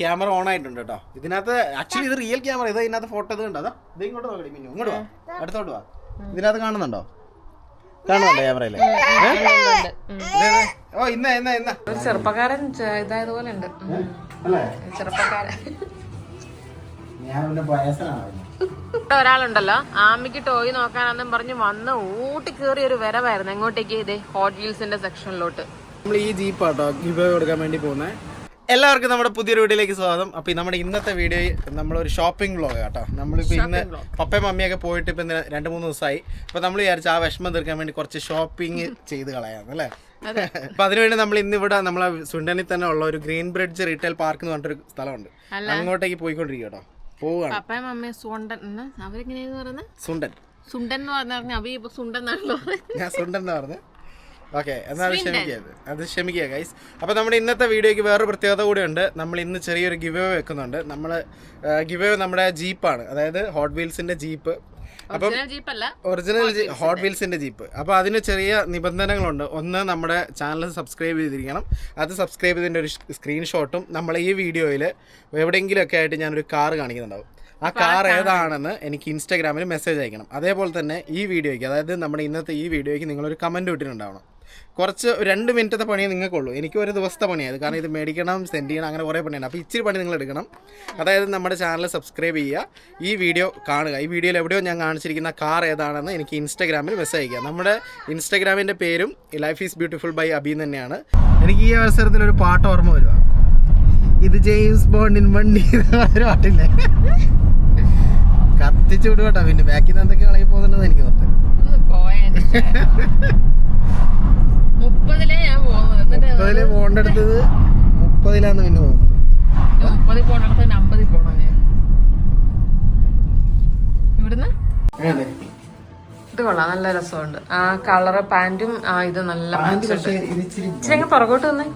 Camera on ആയിട്ടുണ്ട് കേട്ടോ ഇതിനകത്ത് ആക്ച്വലി ഇത് റിയൽ ക്യാമറ. ഇത് ഇതിനകത്ത് ഫോട്ടോ ഇത് കണ്ടോ? ഇത് ഇങ്ങോട്ട് നോക്കടി മിന്നു. ഇങ്ങോട്ട് വാ. അടുത്തോട്ട് വാ. ഇതിനകത്ത് കാണുന്നുണ്ടോ? കാണുന്നുണ്ടോ ക്യാമറയിൽ? ഓ ഇന്ന ഇന്ന ഇന്ന. ഒരു ചെറുപ്പക്കാരൻ ഇതായതുപോലെ ഉണ്ട്. ചെറുപ്പക്കാരൻ. ഒരാളുണ്ടല്ലോ. ആമിക്ക് ടോയ് നോക്കാനെന്നും പറഞ്ഞ് വന്ന് ഊട്ടി കേറി ഒരു വരവായിരുന്നു. എങ്ങോട്ടേക്ക്? ഇതേ ഹോട്ട് വീൽസിന്റെ സെക്ഷനിലോട്ട് നമ്മൾ ഈ ജീപ്പ് ആട്ടോ ഗിവ് കൊടുക്കാൻ വേണ്ടി പോകുന്നത് എല്ലാവർക്കും നമ്മുടെ പുതിയൊരു വീഡിയോയിലേക്ക് സ്വാഗതം. അപ്പോൾ നമ്മുടെ ഇന്നത്തെ വീഡിയോ നമ്മളൊരു ഷോപ്പിംഗ് വ്ളോഗ് കേട്ടോ നമ്മളിപ്പോൾ ഇന്ന് പപ്പയും മമ്മിയൊക്കെ പോയിട്ട് ഇപ്പൊ രണ്ടു മൂന്ന് ദിവസമായി. അപ്പോൾ നമ്മൾ വിചാരിച്ച ആ വിഷമം തീർക്കാൻ വേണ്ടി കുറച്ച് ഷോപ്പിംഗ് ചെയ്ത് കളയാന്ന് അല്ലേ? അപ്പൊ അതിനുവേണ്ടി നമ്മൾ ഇന്ന് ഇവിടെ നമ്മളെ സുണ്ടനിൽ തന്നെ ഉള്ള ഒരു ഗ്രീൻ ബ്രിഡ്ജ് റീറ്റെയിൽ പാർക്ക് എന്ന് പറഞ്ഞിട്ടൊരു സ്ഥലമുണ്ട്. അങ്ങോട്ടേക്ക് പോയിക്കൊണ്ടിരിക്കും കേട്ടോ പോവുകയാണ്. പപ്പയും മമ്മയും സുണ്ടൻ അവരെങ്ങനെയാന്ന് പറയുന്നത്? സുണ്ടൻ. സുണ്ടൻ എന്ന് പറഞ്ഞ അവ ഇപ്പൊ സുണ്ടൻ എന്നാണല്ലോ. ഞാൻ സുണ്ടൻ എന്ന് പറഞ്ഞു? ഓക്കെ എന്നാൽ ക്ഷമിക്കുക അത് ക്ഷമിക്കുക ഗൈസ് അപ്പോൾ നമ്മുടെ ഇന്നത്തെ വീഡിയോയ്ക്ക് വേറൊരു പ്രത്യേകത കൂടിയുണ്ട്. നമ്മൾ ഇന്ന് ചെറിയൊരു ഗിവ് വെക്കുന്നുണ്ട്. നമ്മൾ ഗിവ് നമ്മുടെ ജീപ്പാണ്. അതായത് ഹോട്ട് വീൽസിന്റെ ജീപ്പ്. അപ്പം ഒറിജിനൽ ഹോട്ട് വീൽസിന്റെ ജീപ്പ്. അപ്പോൾ അതിന് ചെറിയ നിബന്ധനകളുണ്ട്. ഒന്ന് നമ്മുടെ ചാനൽ സബ്സ്ക്രൈബ് ചെയ്തിരിക്കണം. അത് സബ്സ്ക്രൈബ് ചെയ്തതിന്റെ ഒരു സ്ക്രീൻഷോട്ടും നമ്മൾ ഈ വീഡിയോയിൽ എവിടെയെങ്കിലുമൊക്കെ ആയിട്ട് ഞാനൊരു കാർ കാണിക്കുന്നുണ്ടാവും. ആ കാർ ഏതാണെന്ന് എനിക്ക് ഇൻസ്റ്റാഗ്രാമിൽ മെസ്സേജ് അയക്കണം. അതേപോലെ തന്നെ ഈ വീഡിയോയ്ക്ക് അതായത് നമ്മുടെ ഇന്നത്തെ ഈ വീഡിയോയ്ക്ക് നിങ്ങളൊരു കമന്റ് ഇട്ടിട്ടുണ്ടാവണം. കുറച്ച് രണ്ട് മിനിറ്റത്തെ പണിയേ നിങ്ങൾക്കുള്ളൂ. എനിക്ക് ഒരു ദിവസത്തെ പണിയാണ് കാരണം ഇത് മേടിക്കണം സെൻഡ് ചെയ്യണം അങ്ങനെ കുറേ പണിയാണ് അപ്പോൾ ഇച്ചിരി പണി നിങ്ങൾ എടുക്കണം. അതായത് നമ്മുടെ ചാനൽ സബ്സ്ക്രൈബ് ചെയ്യുക ഈ വീഡിയോ കാണുക. ഈ വീഡിയോയിൽ എവിടെയോ ഞാൻ കാണിച്ചിരിക്കുന്ന കാർ ഏതാണെന്ന് എനിക്ക് ഇൻസ്റ്റാഗ്രാമിൽ മെസ്സേജ് അയക്കുക നമ്മുടെ ഇൻസ്റ്റാഗ്രാമിന്റെ പേരും life is beautiful by Abi തന്നെയാണ്. എനിക്ക് ഈ അവസരത്തിൽ ഒരു പാട്ട് ഓർമ്മ വരുക ഇത് ജെയിംസ് ബോണ്ടിൻ വണ്ടി ഒരു പാട്ടില്ലേ? കത്തിച്ചു വിടുകട്ടോ പിന്നെ ബാക്കിൽ നിന്ന് എന്തൊക്കെ കളയി പോകുന്നുണ്ടെന്ന് എനിക്ക് തോന്നുന്നു. മുപ്പതിലേ ഞാൻ പോകുന്നത്. മുപ്പതിൽ പോകേണ്ടടുത്തത് മുപ്പതിലാന്ന് പിന്നെ പോകുന്നത്. മുപ്പതിൽ പോകണടുത്ത് തന്നെ അമ്പതിൽ പോകണം ഞാൻ? ഇവിടുന്ന്? ഇത് കൊള്ളാം നല്ല രസമുണ്ട്. ആ കളറ് പാന്റും ആ ഇത് നല്ല ഇച്ചിരി പുറകോട്ട് വന്നേ.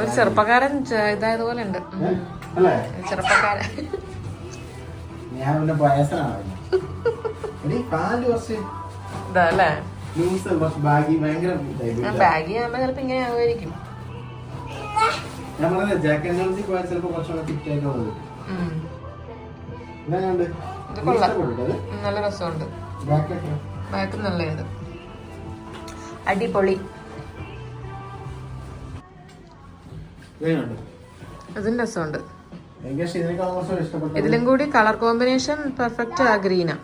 ഒരു ചെറുപ്പക്കാരൻ ഇതായത് പോലെ ഉണ്ട്. ചെറുപ്പക്കാരൻ. ഞാൻ ലൂസ് കുറച്ച് ബാഗി ഭയങ്കര ഇങ്ങനെ ഞാൻ ജോൺസിൽ പോയാൽ ചിലപ്പോൾ കുറച്ചുകൂടെ ഫിറ്റ് ആയിട്ട് വന്നത് നല്ല രസമുണ്ട് ബാക്ക് അടിപൊളി. അതും രസമുണ്ട്. ഇതിലും കൂടി കളർ കോമ്പിനേഷൻ പെർഫെക്റ്റ് ആ ഗ്രീനാ.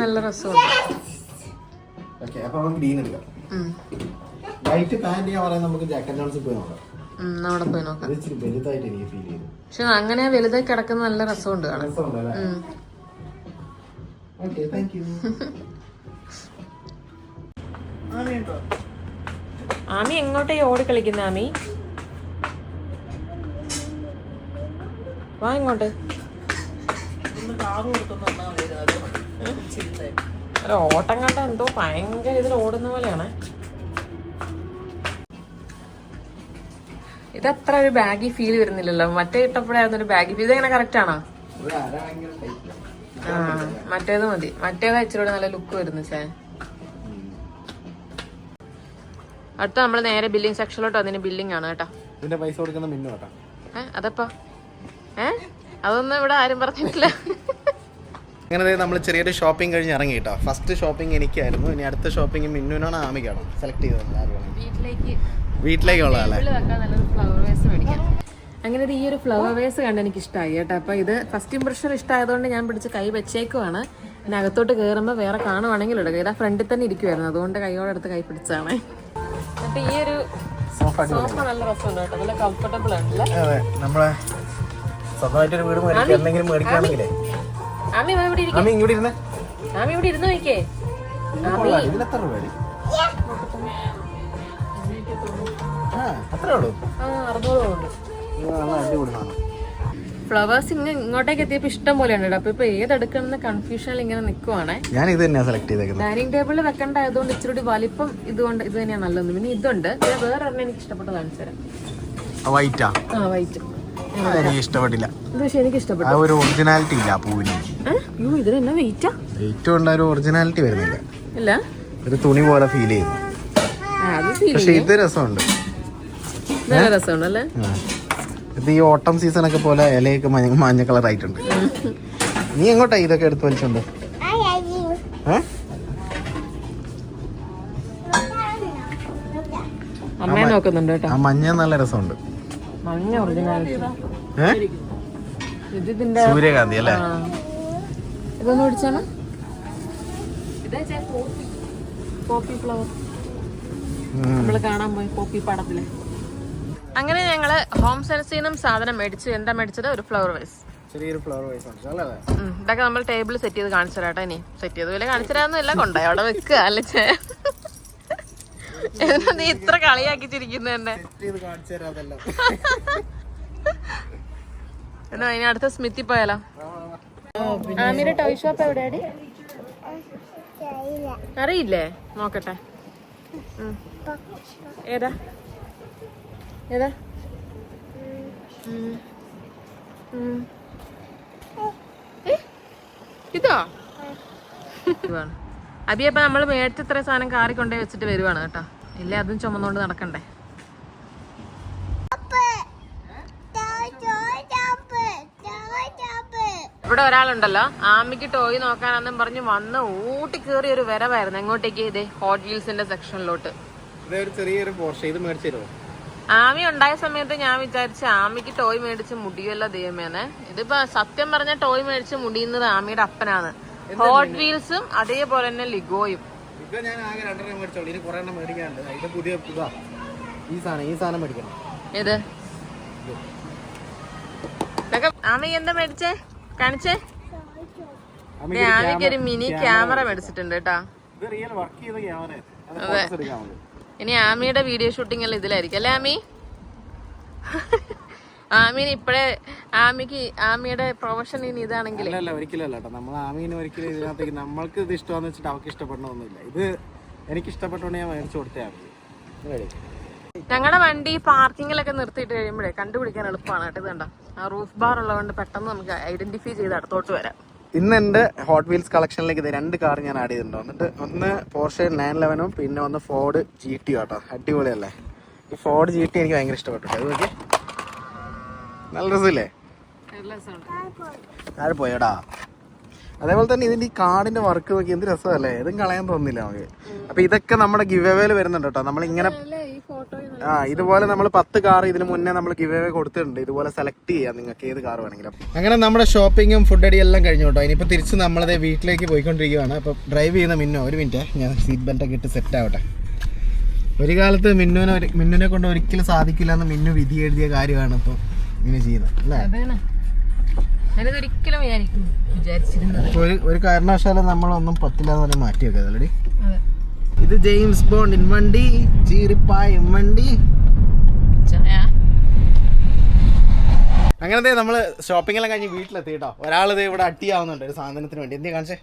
നല്ല രസമാണ്. അതും ഓക്കെ അപ്പോൾ നമുക്ക് ഗ്രീൻ എടുക്കാം. ഉം. വൈറ്റ് പാന്റ് ഞാൻ പറയാൻ നമുക്ക് ജാക്കറ്റ് ജോൺസിൽ പോയി നോക്കാം. ഉം, അവിടെ പോയി നോക്കാം. അത് ഇച്ചിരി വലുതായിട്ട് എനിക്ക് ഫീൽ ചെയ്തു. പക്ഷെ അങ്ങനെ വലുതായി കിടക്കുന്ന നല്ല രസമുണ്ട് കാണാൻ. രസമുണ്ടല്ലേ? ഉം. ഓക്കെ താങ്ക് യു ആമി എങ്ങോട്ടേ ഓടി കളിക്കുന്ന ആമി? വാ ഇങ്ങോട്ട്. ഒരു ഓട്ടം കണ്ട എന്തോ ഭയങ്കര ഇതിൽ ഓടുന്ന പോലെയാണ്. ഇത് അത്ര ഒരു ബാഗി ഫീൽ വരുന്നില്ലല്ലോ. മറ്റേ ഇട്ടപ്പോഴായിരുന്നു ഒരു ബാഗി ഫീൽ ഇതെങ്ങനെ കറക്റ്റ് ആണോ? ആ മറ്റേത് മതി. മറ്റേത് ഇച്ചിരി നല്ല ലുക്ക് വരുന്നു ചേ. അടുത്ത നമ്മൾ നേരെ ബില്ലിംഗ് സെക്ഷനിലോട്ട് അതിന് ബില്ലിംഗ് ആണ് കേട്ടോ. ഇതിന്റെ പൈസ കൊടുക്കുന്ന മിന്നു കേട്ടോ. ഏ അതപ്പാ? ഏ? അതൊന്നും ഇവിടെ ആരും പറഞ്ഞിട്ടില്ല. അങ്ങനെ നമ്മൾ ചെറിയൊരു ഷോപ്പിംഗ് കഴിഞ്ഞ് ഇറങ്ങി കേട്ടോ. ഫസ്റ്റ് ഷോപ്പിംഗ് എനിക്കായിരുന്നു. ഇനി അടുത്ത ഷോപ്പിംഗ് മിന്നുവിനാണ് ആമിക്കാണോ സെലക്ട് ചെയ്തത് വീട്ടിലേക്കുള്ള വീട്ടിലേക്ക് വീട്ടിലേക്കുള്ളതല്ലേ ടേബിളിൽ വെക്കാൻ നല്ലൊരു ഫ്ലവർ വേസ് മേടിക്കാം. അങ്ങനെ ഈ ഒരു ഫ്ലവർ വേസ് കണ്ട് എനിക്ക് ഇഷ്ടമായി കേട്ടോ. അപ്പൊ ഇത് ഫസ്റ്റ് ഇംപ്രഷൻ ഇഷ്ടമായതുകൊണ്ട് ഞാൻ പിടിച്ച് കൈ വെച്ചേക്കുവാണ്. പിന്നെ അകത്തോട്ട് കയറുമ്പോൾ വേറെ കാണുവാണെങ്കിൽ എടുക്കുക ഇതാ ഫ്രണ്ടിൽ തന്നെ ഇരിക്കുവായിരുന്നു. അതുകൊണ്ട് കൈയോടെ എടുത്ത് കൈ പിടിച്ചാണ് അപ്പോൾ ഈ ഒരു സോഫ നല്ല രസമുണ്ട് കേട്ടോ. നല്ല കംഫർട്ടബിൾ ആണല്ലേ? അതെ നമ്മളെ സ്വന്തമായിട്ടൊരു വീട് മേടിക്കാൻ എന്തെങ്കിലും മേടിക്കുകയാണെങ്കിലേ ആമി ഇവിടെ ഇരിക്കും. ആമി ഇങ്ങോട്ട് ഇരുന്നേ. ആമി ഇവിടെ ഇരുന്ന്. ഇതിനെത്ര രൂപ ഫ്ലവേഴ്സ് ഇങ്ങനെ ഇങ്ങോട്ടേക്ക് എത്തിയപ്പോ ഇഷ്ടം പോലെ ഉണ്ട് അപ്പൊ ഇപ്പൊ ഏതെടുക്കണം കൺഫ്യൂഷനിൽ ഇങ്ങനെ നിക്കുവാണേ. ഞാൻ ഇത് തന്നെയാണ് സെലക്ട് ചെയ്തേക്കുന്നത് ഡൈനിങ് ടേബിളിൽ വെക്കേണ്ടതായതുകൊണ്ട് ഇച്ചിരി കൂടി വലിപ്പം ഇതുകൊണ്ട് ഇത് തന്നെയാണ് നല്ലത് പിന്നെ ഇതുണ്ട്. വേറെ എനിക്ക് ഇഷ്ടപ്പെട്ട കാണിച്ചു തരാം വൈറ്റാ ആ. വൈറ്റ് എനിക്ക് ഇഷ്ടപ്പെട്ടില്ല. ഇത് പക്ഷെ എനിക്ക് ഇഷ്ടപ്പെട്ടു. ആ ഒരു ഒറിജിനാലിറ്റി ഇല്ല ആ പൂവിന്. ഏ? അയ്യോ ഇതിന് എന്നാ വെയിറ്റാ വെയിറ്റ് കൊണ്ട് ഒരു ഒറിജിനാലിറ്റി വരുന്നില്ല. ഇല്ല? ഒരു തുണി പോലെ ഫീൽ ചെയ്യുന്നു പക്ഷെ ഇത് രസമുണ്ട്. ഇത് ഈ ഓട്ടം സീസൺ ഒക്കെ പോലെ ഇലയൊക്കെ മഞ്ഞ മഞ്ഞ കളർ ആയിട്ടുണ്ട്. നീ എങ്ങോട്ടാ ഇതൊക്കെ എടുത്തു വലിച്ചുണ്ട്? ആ മഞ്ഞ നല്ല രസമുണ്ട്. സൂര്യകാന്തി അല്ലേ. ഇതൊന്ന് പിടിച്ചാണ് പോപ്പി ഫ്ലവർ. നമ്മൾ കാണാൻ പോയി പോപ്പി പടത്തിൽ. അങ്ങനെ ഞങ്ങൾ ഹോം സെൽസീനും നിന്നും സാധനം മേടിച്ചു എന്താ മേടിച്ചത്? ഒരു ഫ്ലവർ വൈസ് ചെറിയൊരു ഫ്ലവർ വൈസ് ഇതൊക്കെ നമ്മൾ ടേബിൾ സെറ്റ് ചെയ്ത് കാണിച്ചു തരാട്ടോ ഇനി. സെറ്റ് ചെയ്ത് പോലെ കാണിച്ചു എല്ലാം കൊണ്ടായി അവിടെ വെക്കുക അല്ലേ ചേ എന്നിട്ട് നീ ഇത്ര കളിയാക്കി ചിരിക്കുന്ന തന്നെ ഇത് കാണിച്ചു തരാം എന്നാ ഇനി അടുത്ത സ്മിത്തി പോയാലോ? ആമിയുടെ ടോയ് ഷോപ്പ് എവിടെയാടി? അറിയില്ലേ? നോക്കട്ടെ. ഏതാ? ഏതാ? ഇതോ. അബി അപ്പൊ നമ്മൾ മേടിച്ച ഇത്ര സാധനം കാറി കൊണ്ടുപോയി വെച്ചിട്ട് വരുവാണ് കേട്ടോ. ഇല്ലേ? അതും ചുമന്നോണ്ട് നടക്കണ്ടേ? ഇവിടെ ഒരാളുണ്ടല്ലോ. ആമിക്ക് ടോയ് നോക്കാനെന്നും പറഞ്ഞ് വന്ന് ഊട്ടി കേറി ഒരു വരവായിരുന്നു. എങ്ങോട്ടേക്ക് ഇതേ? ഹോട്ട് വീൽസിന്റെ സെക്ഷനിലോട്ട് ചെറിയൊരു പോർഷ ഇത് മേടിച്ചു ആമി ഉണ്ടായ സമയത്ത് ഞാൻ വിചാരിച്ച ആമിക്ക് ടോയ് മേടിച്ച് മുടിയല്ല ദൈവമേനെ. ഇതിപ്പോ സത്യം പറഞ്ഞ ടോയ് മേടിച്ച് മുടിയുന്നത് ആമിയുടെ അപ്പനാണ്. ഹോട്ട് വീൽസും അതേപോലെ തന്നെ ലിഗോയും ഇത് ഞാൻ ആകെ രണ്ടെണ്ണം മേടിച്ചോളൂ. ഇനി കുറെ എണ്ണം മേടിക്കാനുണ്ട്. ഇത് പുതിയ ഇതാ ഈ സാധനം ഈ സാധനം മേടിക്കണം. ഏത്? ആമി എന്താ മേടിച്ചേ? കാണിച്ചേ? ആമിക്ക് ഒരു മിനി ക്യാമറ മേടിച്ചിട്ടുണ്ട് കേട്ടോ. അത് ഇനി ആമിയുടെ വീഡിയോ ഷൂട്ടിംഗ് എല്ലാം ഇതിലായിരിക്കും. അല്ലേ ആമി? ആമീന് ഇപ്പഴേ ആമിക്ക് ആമിയുടെ പ്രൊഫഷൻ ഇനി ഇതാണെങ്കിൽ അല്ല അല്ല ഒരിക്കലും അല്ല കേട്ടോ. നമ്മൾ ആമീന് ഒരിക്കലും ഇതിനകത്തേക്ക് നമ്മൾക്ക് ഇത് ഇഷ്ടമാന്ന് വെച്ചിട്ട് അവർക്ക് ഇഷ്ടപ്പെടണമെന്നില്ല ഇത് എനിക്ക് ഇഷ്ടപ്പെട്ടോണ്ട് ഞാൻ മേടിച്ചു കൊടുത്തേ ഞങ്ങളുടെ വണ്ടി പാർക്കിങ്ങിലൊക്കെ നിർത്തിയിട്ട് കഴിയുമ്പോഴേ കണ്ടുപിടിക്കാൻ എളുപ്പമാണ് കേട്ടോ. ഇത് കണ്ടോ? ആ റൂഫ് ബാർ ഉള്ളതുകൊണ്ട് പെട്ടെന്ന് നമുക്ക് ഐഡന്റിഫൈ ചെയ്ത് അടുത്തോട്ട് വരാം. ഇന്ന് എന്റെ ഹോട്ട് വീൽസ് കളക്ഷനിലേക്ക് ഇത് രണ്ട് കാർ ഞാൻ ആഡ് ചെയ്തിട്ടുണ്ട്. എന്നിട്ട് ഒന്ന് പോർഷെ നയൻ ലെവനും പിന്നെ ഒന്ന് ഫോർഡ് ജി ടി കേട്ടോ അടിപൊളിയല്ലേ? ഈ ഫോർഡ് ജി ടി എനിക്ക് ഭയങ്കര ഇഷ്ടപ്പെട്ടു അത് നോക്കി നല്ല രസമില്ലേ? താഴെ പോയടാ. അതേപോലെ തന്നെ ഇതിന്റെ ഈ കാർഡിന്റെ വർക്ക് നോക്കി എന്ത് രസമല്ലേ? ഇതും കളയാൻ തോന്നില്ല നമുക്ക്. അപ്പൊ ഇതൊക്കെ നമ്മുടെ ഗിവ് അവേയിൽ വരുന്നുണ്ട് കേട്ടോ. നമ്മൾ ഇങ്ങനെ ഈ ഫോട്ടോ ആ ഇതുപോലെ നമ്മൾ പത്ത് കാർ ഇതിന് മുന്നേ നമ്മൾ ഗിവ് അവേ കൊടുത്തിട്ടുണ്ട്. ഇതുപോലെ സെലക്ട് ചെയ്യാം നിങ്ങൾക്ക് ഏത് കാർ വേണമെങ്കിലും. അങ്ങനെ നമ്മുടെ ഷോപ്പിങ്ങും ഫുഡ് അടി എല്ലാം കഴിഞ്ഞു കേട്ടോ. ഇനിയിപ്പോൾ തിരിച്ച് നമ്മളത് വീട്ടിലേക്ക് പോയിക്കൊണ്ടിരിക്കുകയാണ്. അപ്പോൾ ഡ്രൈവ് ചെയ്യുന്ന മിന്നോ ഒരു മിനിറ്റ് ഞാൻ സീറ്റ് ബെൽറ്റ് ഒക്കെ ഇട്ട് സെറ്റ് ആവട്ടെ. ഒരു കാലത്ത് മിന്നുവിനെ മിന്നുവിനെ കൊണ്ട് ഒരിക്കലും സാധിക്കില്ല എന്ന് മിന്നു വിധി എഴുതിയ കാര്യമാണ്. ഇപ്പോൾ ഇങ്ങനെ ചെയ്യുന്നത് അല്ലേ? അതാണ്. ഞാനിത് ഒരിക്കലും വിചാരിക്കും വിചാരിച്ചിരുന്നത്. ഒരു ഒരു കാരണവശാലും നമ്മളൊന്നും പറ്റില്ല എന്ന് പറഞ്ഞ് മാറ്റി വെക്കാം അതെ. ഇത് ജെയിംസ് ബോണ്ട് ഇൻവണ്ടി ചീറിപ്പായ ഇൻവണ്ടി അങ്ങനത്തെ നമ്മൾ ഷോപ്പിംഗ് എല്ലാം കഴിഞ്ഞ് വീട്ടിലെത്തി കേട്ടോ ഒരാൾ ഇത് ഇവിടെ അട്ടിയാവുന്നുണ്ട് ഒരു സാധനത്തിന് വേണ്ടി. എന്തിനാ കാണിച്ചേ?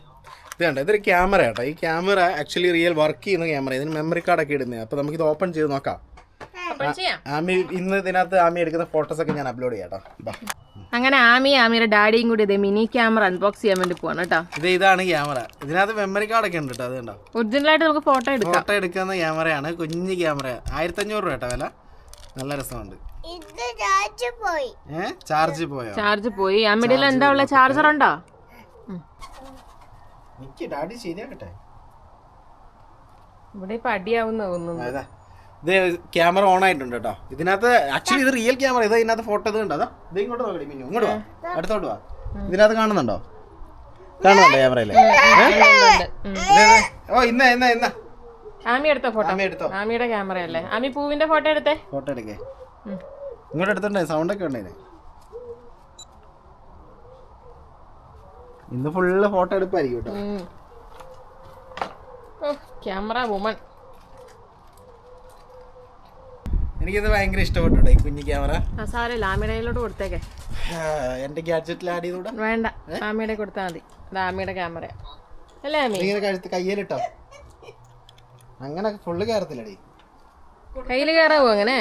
ഇത് കണ്ടോ? ഇതൊരു ക്യാമറ കേട്ടോ ഈ ക്യാമറ ആക്ച്വലി റിയൽ വർക്ക് ചെയ്യുന്ന ക്യാമറ ഇതിന് മെമ്മറി കാർഡൊക്കെ ഇടുന്നത് അപ്പോൾ നമുക്കിത് ഓപ്പൺ ചെയ്ത് നോക്കാം. ചെയ്യാം. ആമി ഇന്ന് ഇതിനകത്ത് ആമി എടുക്കുന്ന ഫോട്ടോസ് ഒക്കെ ഞാൻ അപ്ലോഡ് ചെയ്യാം അങ്ങനെ ആമി ആമിയുടെ ഡാഡിയും കൂടി ഇതേ മിനി ക്യാമറ അൺബോക്സ് ചെയ്യാൻ വേണ്ടി പോവാണ് കേട്ടോ ഇത് ഇതാണ് ക്യാമറ ഇതിനകത്ത് മെമ്മറി കാർഡ് ഒക്കെ ഉണ്ട് കേട്ടോ അത് കണ്ടോ? ഒറിജിനലായിട്ട് നമുക്ക് ഫോട്ടോ എടുക്കാം. ഫോട്ടോ എടുക്കുന്ന ക്യാമറയാണ് കുഞ്ഞു ക്യാമറ ആയിരത്തഞ്ഞൂറ് രൂപ കേട്ടോ വില. നല്ല രസമുണ്ട്. ചാർജ് പോയോ. ചാർജ് പോയി? ആമിയുടെ എന്താ ഉള്ള? ചാർജർ ഉണ്ടോ? ഡാഡി ശരിയാക്കട്ടെ. ഇവിടെ ഇപ്പൊ അടിയാവുന്ന തോന്നുന്നു. അതാ ഇത് ക്യാമറ ഓൺ ആയിട്ടുണ്ട് കേട്ടോ. ഇതിനകത്ത് ആക്ച്വലി ഇത് റിയൽ ക്യാമറ. ഇത് ഇതിനകത്ത് ഫോട്ടോ ഇത് കണ്ടോ? അതാ. ഇത് ഇങ്ങോട്ട് നോക്കടി മിന്നു. ഇങ്ങോട്ട് വാ. അടുത്തോട്ട് വാ. ഇതിനകത്ത് കാണുന്നുണ്ടോ? കാണുന്നുണ്ടോ ക്യാമറയിൽ? ഓ ഇന്ന ഇന്ന ഇന്ന. ആമി എടുത്ത ഫോട്ടോ ആമി എടുത്തോ. ആമിയുടെ ക്യാമറയല്ലേ. ആമി പൂവിന്റെ ഫോട്ടോ എടുത്തേ. ഫോട്ടോ എടുക്കേ. ഇങ്ങോട്ട് എടുത്തോണ്ടേ സൗണ്ട് ഒക്കെ ഉണ്ടേ ഇന്ന് ഫുള്ള് ഫോട്ടോ എടുപ്പായിരിക്കും കേട്ടോ. ഓ ക്യാമറ വുമൺ എനിക്കിത് ഭയങ്കര ഇഷ്ടപ്പെട്ടു ഈ കുഞ്ഞു ക്യാമറ. ആ സാരമില്ല കൊടുത്തേക്കേ. എന്റെ ഗാഡ്ജറ്റിൽ ആഡ് ചെയ്തുകൂടാ? വേണ്ട ലാമിയുടെ കൊടുത്താൽ മതി. ലാമിയുടെ ക്യാമറ. അല്ലേ ഇങ്ങനെ കഴുത്ത് കയ്യിലിട്ടോ. അങ്ങനെ ഫുള്ള് കയറത്തില്ലടി കയ്യിൽ കയറാവോ അങ്ങനെ?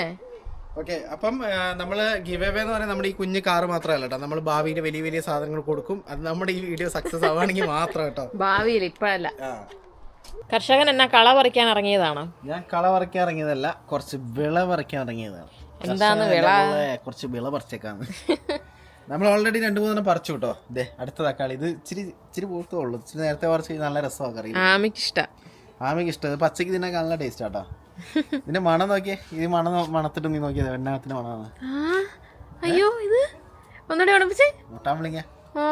ഓക്കെ അപ്പം നമ്മൾ ഗിവ് അവേ എന്ന് പറഞ്ഞാൽ നമ്മുടെ ഈ കുഞ്ഞു കാറ് മാത്രമല്ല കേട്ടോ. നമ്മൾ ഭാവിയിൽ വലിയ വലിയ സാധനങ്ങൾ കൊടുക്കും. അത് നമ്മുടെ ഈ വീഡിയോ സക്സസ് ആവുകയാണെങ്കിൽ മാത്രം കേട്ടോ. ഭാവിയിൽ ഇപ്പഴല്ല. കർഷകൻ എന്നാ കള പറിക്കാൻ ഇറങ്ങിയതാണ്. ഞാൻ കള പറിക്കാൻ ഇറങ്ങിയതല്ല കുറച്ച് വിള പറിക്കാൻ ഇറങ്ങിയതാണ്. എന്താണ് വിള? കുറച്ച് വിള പറിച്ചേക്കാന്ന്. നമ്മൾ ഓൾറെഡി രണ്ടു മൂന്നെണ്ണം പറിച്ചു കേട്ടോ. ദേ അടുത്ത തക്കാളി. ഇത് ഇച്ചിരി ഇച്ചിരി പൂർത്തേ ഉള്ളൂ ഇച്ചിരി നേരത്തെ പറിച്ച് നല്ല രസമാണ് കറി. ആമിക്ക് ആമിക്കിഷ്ടം ആമിക്ക് ഇഷ്ടം. ഇത് ഇതിനൊക്കെ നല്ല ടേസ്റ്റ് ആട്ടോ. ഇതിന്റെ മണം നോക്കിയേ. ഇത് മണം മണത്തിട്ട് നീ നോക്കിയത് വെണ്ണത്തിന് മണമാണ്. അയ്യോ ഇത് ഒന്നുകൂടെ ഉണപ്പിച്ചേ മുട്ടാൻ ആ.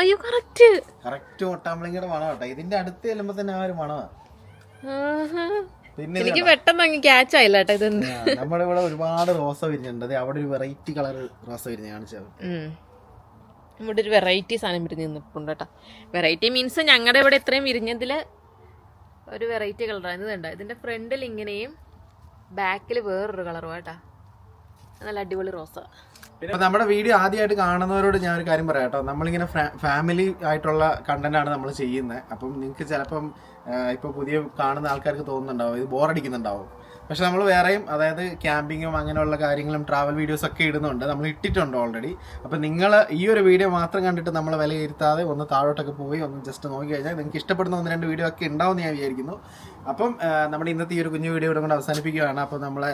അയ്യോ കറക്റ്റ് കറക്റ്റ് മുട്ടാമ്പളിങ്ങയുടെ മണം കേട്ടോ ഇതിന്റെ അടുത്ത് ചെല്ലുമ്പോ തന്നെ ആ ഒരു മണമാണ് പിന്നെ എനിക്ക് പെട്ടെന്ന് അങ്ങ് ക്യാച്ച് ആയില്ല കേട്ടോ ഇതെന്ത് നമ്മുടെ ഇവിടെ ഒരുപാട് റോസ വിരിഞ്ഞിട്ടുണ്ട്. അതെ അവിടെ ഒരു വെറൈറ്റി കളർ റോസ വിരിഞ്ഞ് കാണിച്ചത്. ഇവിടെ ഒരു വെറൈറ്റി സാധനം വിരിഞ്ഞ് നിന്നിട്ടുണ്ട് കേട്ടോ വെറൈറ്റി മീൻസ് ഞങ്ങളുടെ ഇവിടെ ഇത്രയും വിരിഞ്ഞതിൽ ഒരു വെറൈറ്റി കളറാണ് ഇത് കണ്ടോ? ഇതിന്റെ ഫ്രണ്ടിൽ ഇങ്ങനെയും ബാക്കിൽ വേറൊരു കളറും കേട്ടോ നല്ല അടിപൊളി റോസ. പിന്നെ നമ്മുടെ വീഡിയോ ആദ്യമായിട്ട് കാണുന്നവരോട് ഞാൻ ഒരു കാര്യം പറയാം കേട്ടോ. നമ്മളിങ്ങനെ ഫാമിലി ആയിട്ടുള്ള കണ്ടന്റ് ആണ് നമ്മൾ ചെയ്യുന്നത്. അപ്പം നിങ്ങൾക്ക് ചിലപ്പം ഇപ്പൊ പുതിയ കാണുന്ന ആൾക്കാർക്ക് തോന്നുന്നുണ്ടാവും ഇത് ബോറടിക്കുന്നുണ്ടാവും പക്ഷെ നമ്മൾ വേറെയും അതായത് ക്യാമ്പിങ്ങും അങ്ങനെയുള്ള കാര്യങ്ങളും ട്രാവൽ വീഡിയോസ് ഒക്കെ ഇടുന്നുണ്ട്. നമ്മൾ ഇട്ടിട്ടുണ്ട് ഓൾറെഡി അപ്പം നിങ്ങൾ ഈ ഒരു വീഡിയോ മാത്രം കണ്ടിട്ട് നമ്മൾ വിലയിരുത്താതെ ഒന്ന് താഴോട്ടൊക്കെ പോയി ഒന്ന് ജസ്റ്റ് നോക്കി കഴിഞ്ഞാൽ നിങ്ങൾക്ക് ഇഷ്ടപ്പെടുന്ന ഒന്ന് രണ്ട് വീഡിയോ ഒക്കെ ഉണ്ടാവും എന്ന് ഞാൻ വിചാരിക്കുന്നു. അപ്പം നമ്മുടെ ഇന്നത്തെ ഈ ഒരു കുഞ്ഞു വീഡിയോ കൂടെ കൊണ്ട് അവസാനിപ്പിക്കുകയാണ്. അപ്പോൾ നമ്മളെ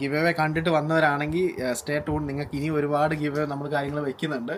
ഗിവ് കണ്ടിട്ട് വന്നവരാണെങ്കിൽ സ്റ്റേ ടൂൺ നിങ്ങൾക്ക് ഇനി ഒരുപാട് ഗിവ് നമ്മൾ കാര്യങ്ങൾ വെക്കുന്നുണ്ട്.